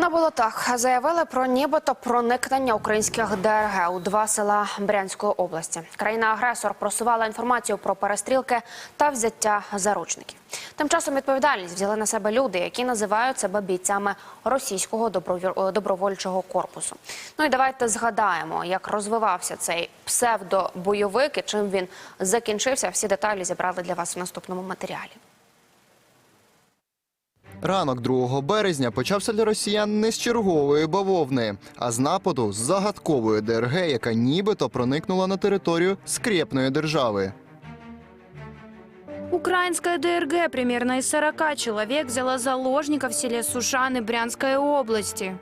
На болотах заявили про нібито проникнення українських ДРГ у два села Брянської області. Країна-агресор просувала інформацію про перестрілки та взяття заручників. Тим часом відповідальність взяли на себе люди, які називають себе бійцями російського добровір- добровольчого корпусу. Ну і давайте згадаємо, як розвивався цей псевдобойовик і чим він закінчився. Всі деталі зібрали для вас у наступному матеріалі. Ранок 2 березня почався для росіян не з чергової бавовни, а з нападу з загадкової ДРГ, яка нібито проникнула на територію скрепної держави. Украинская ДРГ примерно из 40 человек взяла заложников в селе Сушаны Брянской области.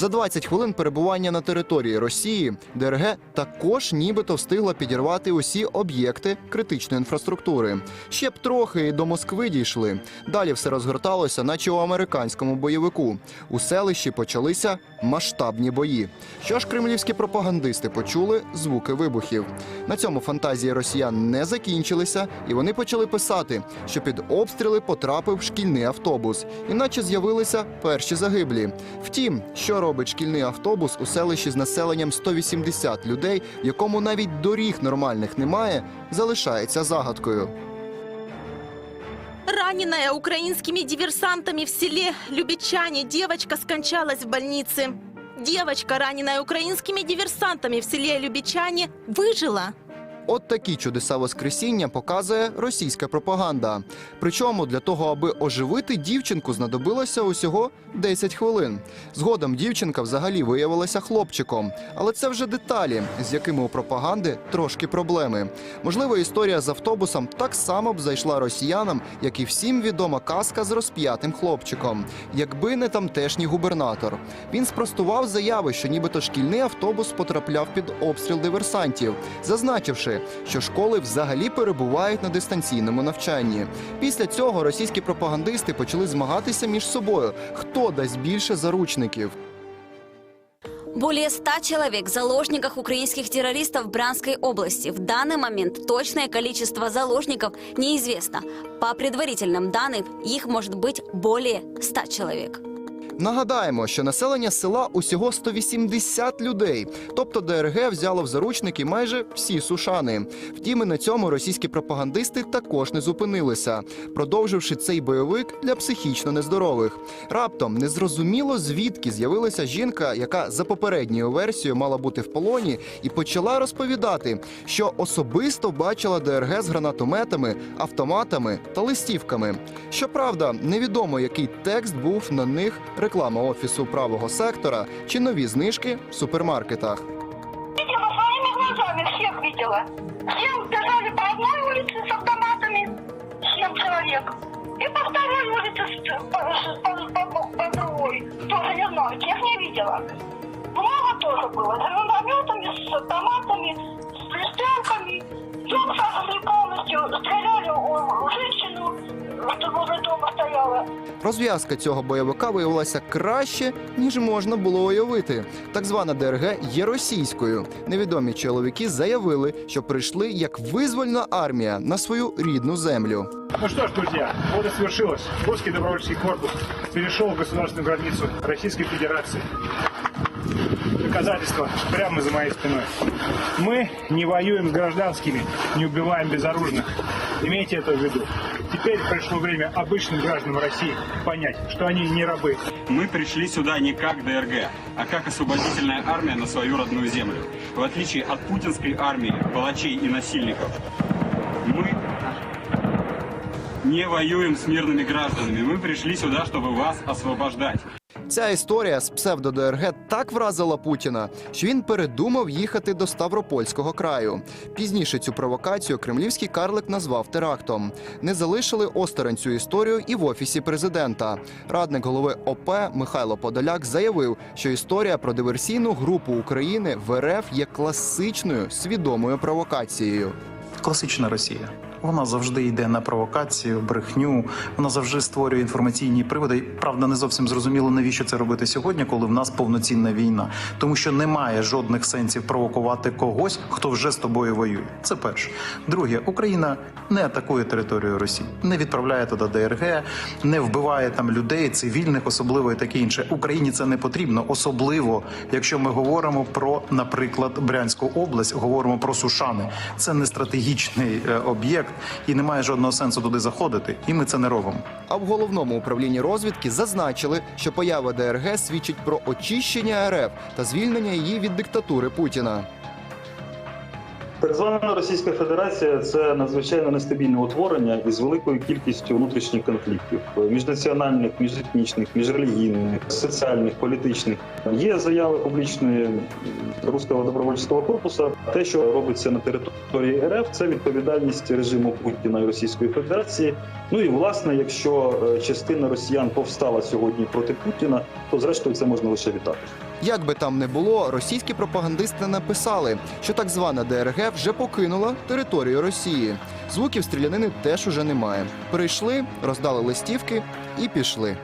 За 20 хвилин перебування на території Росії ДРГ також нібито встигла підірвати усі об'єкти критичної інфраструктури. Ще б трохи і до Москви дійшли. Далі все розгорталося, наче у американському бойовику. У селищі почалися масштабні бої. Що ж кремлівські пропагандисти почули звуки вибухів. На цьому фантазії росіян не закінчилися, і вони почали писати, що під обстріли потрапив шкільний автобус, іначе з'явилися перші загиблі. Втім, що робить шкільний автобус у селищі з населенням 180 людей, в якому навіть доріг нормальних немає, залишається загадкою. Раненая украинскими диверсантами в селе Любичане девочка скончалась в больнице. Девочка, раненая украинскими диверсантами в селе Любичане, выжила. От такі чудеса Воскресіння показує російська пропаганда. Причому для того, аби оживити дівчинку, знадобилося усього 10 хвилин. Згодом дівчинка взагалі виявилася хлопчиком. Але це вже деталі, з якими у пропаганди трошки проблеми. Можливо, історія з автобусом так само б зайшла росіянам, як і всім відома казка з розп'ятим хлопчиком, якби не тамтешній губернатор. Він спростував заяви, що нібито шкільний автобус потрапляв під обстріл диверсантів, зазначивши, що школи взагалі перебувають на дистанційному навчанні. Після цього російські пропагандисти почали змагатися між собою, хто дасть більше заручників. Более 100 человек в заложниках украинских террористов в Брянской области. В данный момент точное количество заложников неизвестно. По предварительным данным, их может быть более 100 человек. Нагадаємо, що населення села усього 180 людей, тобто ДРГ взяло в заручники майже всі сушани. Втім, і на цьому російські пропагандисти також не зупинилися, продовживши цей бойовик для психічно нездорових. Раптом незрозуміло звідки з'явилася жінка, яка за попередньою версією мала бути в полоні, і почала розповідати, що особисто бачила ДРГ з гранатометами, автоматами та листівками. Щоправда, невідомо, який текст був на них реклама офісу правого сектора чи нові знижки в супермаркетах. видела своими глазами, всех видела. Всем бежали по одной улице с автоматами, семь человек. И по второй улице с- по. Тоже не знаю, тех не видела. Много тоже было. С гранатометами, с автоматами, с пристрелками. Розв'язка цього бойовика виявилася краще, ніж можна було уявити. Так звана ДРГ є російською. Невідомі чоловіки заявили, що прийшли як визвольна армія на свою рідну землю. Ну что ж, друзья, вот и свершилось. Русский добровольческий корпус перешел государственную границу Российской Федерации. Доказательства прямо за моей спиной. Мы не воюем с гражданскими, не убиваем безоружных. Имейте это в виду. Теперь пришло время обычным гражданам России понять, что они не рабы. Мы пришли сюда не как ДРГ, а как освободительная армия на свою родную землю. В отличие от путинской армии, палачей и насильников, мы не воюем с мирными гражданами. Мы пришли сюда, чтобы вас освобождать. Ця історія з псевдо-ДРГ так вразила Путіна, що він передумав їхати до Ставропольського краю. Пізніше цю провокацію кремлівський карлик назвав терактом. Не залишили осторонь цю історію і в офісі президента. Радник голови ОП Михайло Подоляк заявив, що історія про диверсійну групу України в РФ є класичною свідомою провокацією. Класична Росія. Вона завжди йде на провокацію, брехню. Вона завжди створює інформаційні приводи. Правда, не зовсім зрозуміло, навіщо це робити сьогодні, коли в нас повноцінна війна, тому що немає жодних сенсів провокувати когось, хто вже з тобою воює. Це перше. Друге, Україна не атакує територію Росії, не відправляє туди ДРГ, не вбиває там людей, цивільних, особливо і таке інше. Україні це не потрібно, особливо якщо ми говоримо про, наприклад, Брянську область, говоримо про Сушани. Це не стратегічний е, об'єкт і немає жодного сенсу туди заходити. І ми це не робимо. А в головному управлінні розвідки зазначили, що поява ДРГ свідчить про очищення РФ та звільнення її від диктатури Путіна. Так звана Російська Федерація це надзвичайно нестабільне утворення із великою кількістю внутрішніх конфліктів міжнаціональних, міжетнічних, міжрелігійних, соціальних, політичних. Є заяви публічної руського добровольчого корпусу. Те, що робиться на території РФ, це відповідальність режиму Путіна і Російської Федерації. Ну і власне, якщо е, частина росіян повстала сьогодні проти Путіна, то зрештою це можна лише вітати. Як би там не було, російські пропагандисти написали, що так звана ДРГ вже покинула територію Росії. Звуків стрілянини теж уже немає. Прийшли, роздали листівки і пішли.